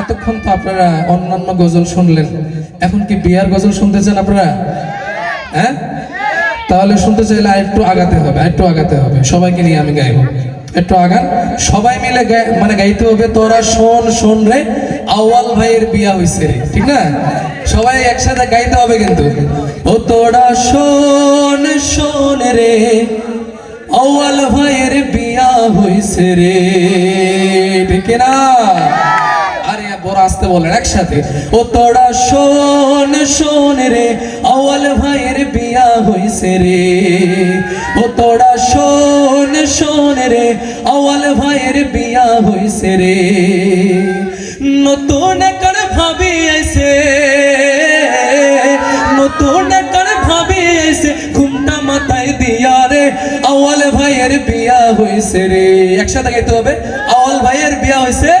এতক্ষণ তো আপনারা অন্যান্য গজল শুনলেন। এখন কি বিয়ার গজল শুনতে চান আপনারা? হ্যাঁ? তাহলে শুনতে চাইলে আর একটু আগাতে হবে, আর একটু আগাতে হবে। সবাইকে নিয়ে আমি গাইবো। একটু আগান। সবাই মিলে মানে গাইতে হবে, তোরা শোন শোন রে আওয়াল ভাইয়ের বিয়া হইছে রে, ঠিক না? সবাই একসাথে গাইতে হবে কিন্তু। ও তোরা শোন শোন রে আওয়াল ভাইয়ের বিয়া হইছে রে, ঠিক না আসতে বলেন, একসাথে। ও তোরা শোন শোন রে আওয়াল ভাইয়ের বিয়া হইছে রে। ও তোরা শোন শোন রে আওয়াল ভাইয়ের বিয়া হইছে রে। নতুন কর ভাবি আইছে, নতুন কর ভাবি আইছে, ঘুমটা মাথায় দিয়া রে আওয়াল ভাইয়ের বিয়া হইছে রে। একসাথে গাইতে হবে আওয়াল ভাইয়ের বিয়া হইছে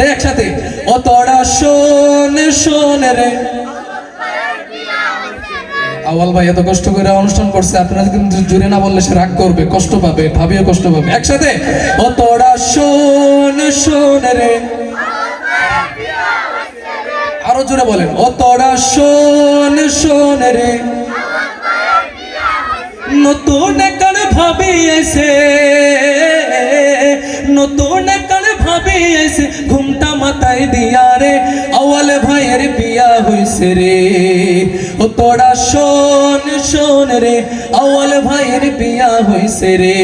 একসাথে। ও তোরা শোন শোন রে। আওয়াল ভাই এত কষ্ট করে অনুষ্ঠান করছে, আপনারা কিন্তু জুড়ে না বললে সে রাগ করবে, কষ্ট পাবে, ভাবিও কষ্ট পাবে। একসাথে। ও তোরা শোন শোন রে। আরও জোরে বলেন। ও তোরা শোন শোন রে। নতুন কার ভাবি এসে, নতুন ঘুমটা মাথায় দিয়া রে ভাইয়ের বিয়া রে। ও তোরা শোন শোন রে ভাইয়ের বিয়া রে।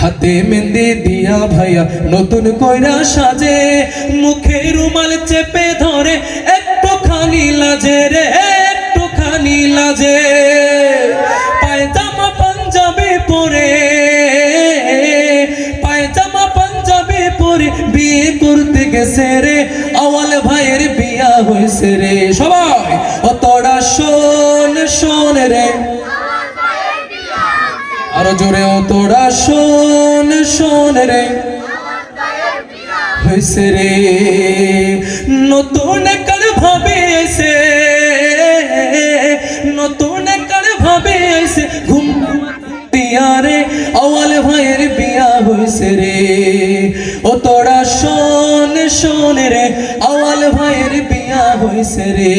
হাতে মেহেন্দি দিয়া ভাইয়া নতুন কইরা সাজে, মুখে রুমাল চেপে ধরে একটু খানি লাজে রে একটু খানি লাজে। গেছে রে, আওয়াল ভাইয়ের বিয়া হয়েছে রে। সবাই, ও তোরা শোন শোন রে। আরও জোরে, ও তোরা শোন শোন রে। হয়েছে রে, নতুন কার ভাবে এসে নতুন কার ভাবে এসে ঘুম দিয়া রে, আওয়াল ভাইয়ের বিয়া হয়েছে রে। ও তোরা শোন শোন রে, আওয়াল ভাইয়ের বিয়া হয়েছে রে।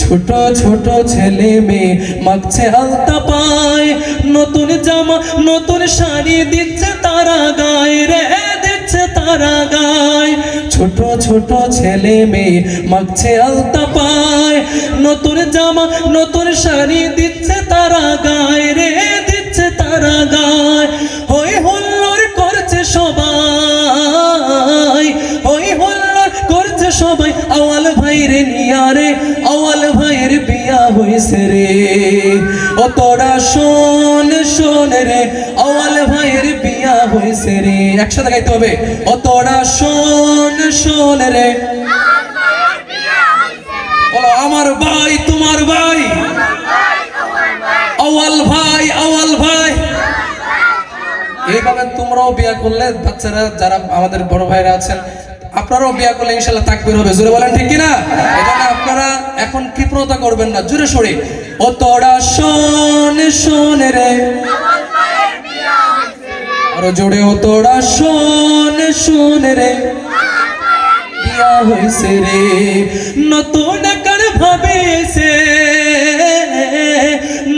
ছোট ছোট ছেলে মেয়ে মাগছে আলতা পায়, নতুন জামা, নতুন শাড়ি দিচ্ছে তারা গায়ে রে, দিচ্ছে তারা গায়। ছোট ছোট ছেলে মেয়ে মাগছে আলতা পায়, নতুন জামা, নতুন শাড়ি দিচ্ছে তারা গায়ে রে, দিচ্ছে তারা গায়। ভাইয়ের বিয়া হইছে রে। ও তোরা শোন শোন রে আওয়াল ভাইয়ের বিয়া হইছে রে। একসাথে গাইতে হবে। ও তোরা শোন শোন রে। আমার ভাই, তোমার ভাই। আওয়াল ভাই আওয়াল ভাই। এইভাবে তোমরাও বিয়া করলে বাচ্চারা, যারা আমাদের বড় ভাইরা আছেন আপনারাও বিয়া করলে ইনশাল্লাহ তাকবির হবে। জোরে বলেন ঠিক কিনা? এখানে আপনারা এখন কৃপণতা করবেন না। জোরে সরে। ও তোরা শোন শোন রে। আরও জোরে, ও তোরা শোন শোন রে। বিয়া হয়েছে রে, নতুন কর ভাবে এসে।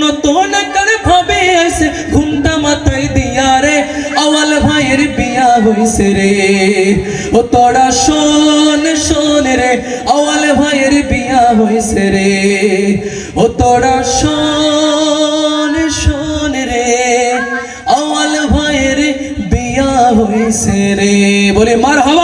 নতুন কর ভাবে এসে। হয়েছে রে। ও তোরা শোন শোন রে আওয়াল ভাইয়ের বিয়া হইছে রে। ও তোরা শোন শোন রে আওয়াল ভাইয়ের বিয়া হইছে রে। বলে মার হওয়া